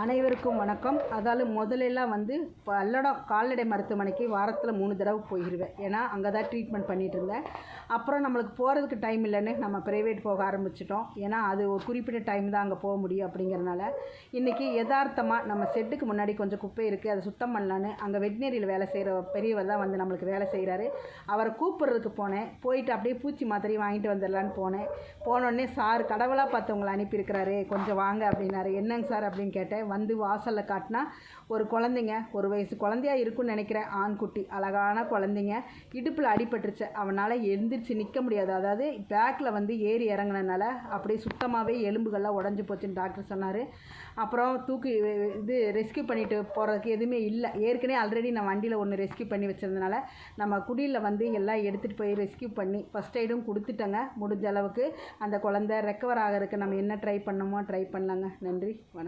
அனைவருக்கும் வணக்கம். அதாவது முதலெல்லாம் வந்து பல்லடம் கால்நடை மருத்துவமனைக்கு வாரத்தில் மூணு தடவை போயிடுவேன் ஏன்னா அங்கே தான் ட்ரீட்மெண்ட் பண்ணிகிட்டு இருந்தேன் அப்புறம் நம்மளுக்கு போகிறதுக்கு டைம் இல்லைன்னு நம்ம ப்ரைவேட் போக ஆரம்பிச்சிட்டோம். ஏன்னா அது ஒரு குறிப்பிட்ட டைம் தான் அங்கே போக முடியும் அப்படிங்கிறனால இன்றைக்கி யதார்த்தமாக நம்ம செட்டுக்கு முன்னாடி கொஞ்சம் குப்பை இருக்குது அதை சுத்தம் பண்ணலான்னு அங்கே வெட்டினரியில் வேலை செய்கிற பெரியவர் தான் வந்து நம்மளுக்கு வேலை செய்கிறாரு அவரை கூப்பிட்றதுக்கு போனேன். போயிட்டு அப்படியே பூச்சி மாத்திரையும் வாங்கிட்டு வந்துடலான்னு போனேன். போனோடனே சார் கடவுளாக பார்த்தவங்களை அனுப்பியிருக்கிறாரு கொஞ்சம் வாங்க அப்படின்னாரு. என்னங்க சார்? அப்படின்னு கேட்டேன். வந்து வாசலில் காட்டினா ஒரு குழந்தைங்க ஒரு வயசு குழந்தையா இருக்கும்னு நினைக்கிறேன். ஆண்குட்டி அழகான குழந்தைங்க. இடுப்பில் அடிபட்டுருச்சு. அவனால் எழுந்திரிச்சு நிற்க முடியாது. அதாவது பேக்கில் வந்து ஏறி இறங்குனனால அப்படியே சுத்தமாகவே எலும்புகள்லாம் உடஞ்சி போச்சுன்னு டாக்டர் சொன்னார். அப்புறம் தூக்கி இது ரெஸ்க்யூ பண்ணிட்டு போகிறதுக்கு எதுவுமே இல்லை. ஏற்கனவே ஆல்ரெடி நான் வண்டியில் ஒன்று ரெஸ்க்யூ பண்ணி வச்சதுனால நம்ம குடியில் வந்து எல்லாம் எடுத்துகிட்டு போய் ரெஸ்க்யூ பண்ணி ஃபஸ்ட் எய்டும் கொடுத்துட்டேங்க. முடிஞ்ச அளவுக்கு அந்த குழந்தை ரெக்கவர் ஆகிறதுக்கு நம்ம என்ன ட்ரை பண்ணணுமோ ட்ரை பண்ணலாங்க. நன்றி. வணக்கம்.